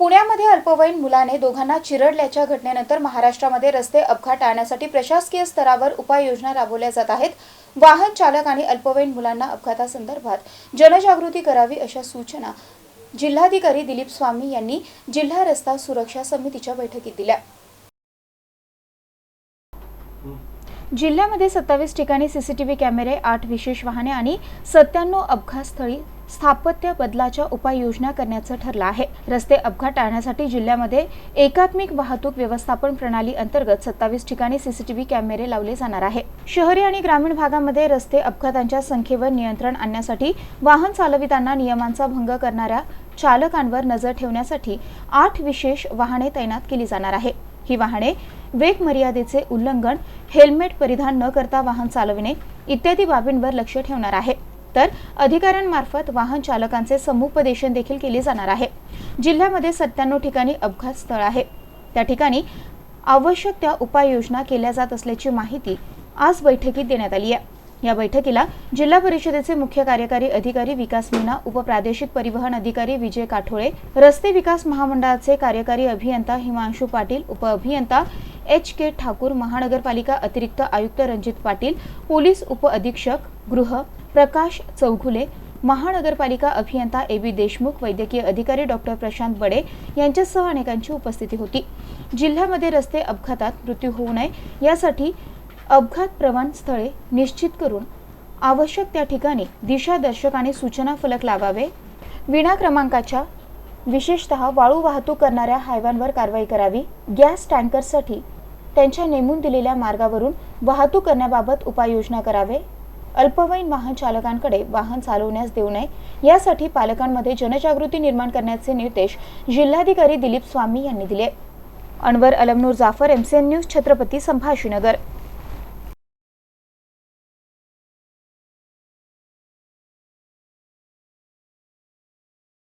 पुण्यामध्ये अल्पवयीन मुलाने दोघांना चिरडल्याच्या घटनेनंतर महाराष्ट्रामध्ये रस्ते अपघात टाळण्यासाठी प्रशासकीय स्तरावर उपाययोजना राबवल्या जात आहेत. वाहन चालक आणि अल्पवयीन मुलांना अपघातासंदर्भात जनजागृती करावी अशा सूचना जिल्हाधिकारी दिलीप स्वामी यांनी जिल्हा रस्ता सुरक्षा समितीच्या बैठकीत दिल्या. जिल्ह्यामध्ये सत्तावीस ठिकाणी सीसीटीव्ही कॅमेरे आठ विशेष वाहने आणि सत्त्याण्णव अपघातस्थळी स्थापत्य बदलाच्या उपाययोजना करण्याचं ठरलं आहे. रस्ते अपघात टाळण्यासाठी जिल्ह्यामध्ये एकात्मिक वाहतूक व्यवस्थापन प्रणाली अंतर्गत सत्तावीस ठिकाणी सीसीटीव्ही कॅमेरे लावले जाणार आहे. शहरी आणि ग्रामीण भागामध्ये रस्ते अपघातांच्या संख्येवर नियंत्रण आणण्यासाठी वाहन चालवितांना नियमांचा भंग करणाऱ्या चालकांवर नजर ठेवण्यासाठी आठ विशेष वाहने तैनात केली जाणार आहे. ही वाहने वेग मर्यादेचे उल्लंघन हेल्मेट परिधान न करता वाहन चालविणे इत्यादी बाबींवर लक्ष ठेवणार आहे. तर अधिकाऱ्यांमार्फत वाहन चालकांचे समुपदेशन देखील केले जाणार आहे. जिल्ह्यामध्ये सत्त्याण्णव ठिकाणी अपघात स्थळ आहे. त्या ठिकाणी आवश्यक त्या उपाययोजना केल्या जात असल्याची माहिती आज बैठकीत देण्यात आली आहे. या बैठकीला जिल्हा परिषदेचे मुख्य कार्यकारी अधिकारी विकास मीना उपप्रादेशिक परिवहन अधिकारी विजय काठोळे रस्ते विकास महामंडळाचे कार्यकारी अभियंता हिमांशू पाटील उपअभियंता एच के ठाकूर महानगरपालिका अतिरिक्त आयुक्त रणजित पाटील पोलीस उपअधीक्षक गृह प्रकाश चौघुले महानगरपालिका अभियंता ए बी देशमुख वैद्यकीय अधिकारी डॉक्टर प्रशांत बडे यांच्यासह अनेकांची उपस्थिती होती. जिल्ह्यामध्ये रस्ते अपघातात मृत्यू होऊ नये यासाठी अपघात प्रवण स्थळे निश्चित करून आवश्यक त्या ठिकाणी दिशादर्शक आणि सूचना फलक लावावे. विना क्रमांकाच्या विशेषतः वाळू वाहतूक करणाऱ्या हायवांवर कारवाई करावी. गॅस टँकरसाठी त्यांच्या नेमून दिलेल्या मार्गावरून वाहतूक करण्याबाबत उपाययोजना करावे. अल्पवयीन वाहन चालकांकडे वाहन चालवण्यास देऊ नये. यासाठी पालकांमध्ये जनजागृती निर्माण करण्याचे निर्देश जिल्हाधिकारी दिलीप स्वामी यांनी दिले. Anwar Almanur Jafar MCN news Chhatrapati Sambhajinagar.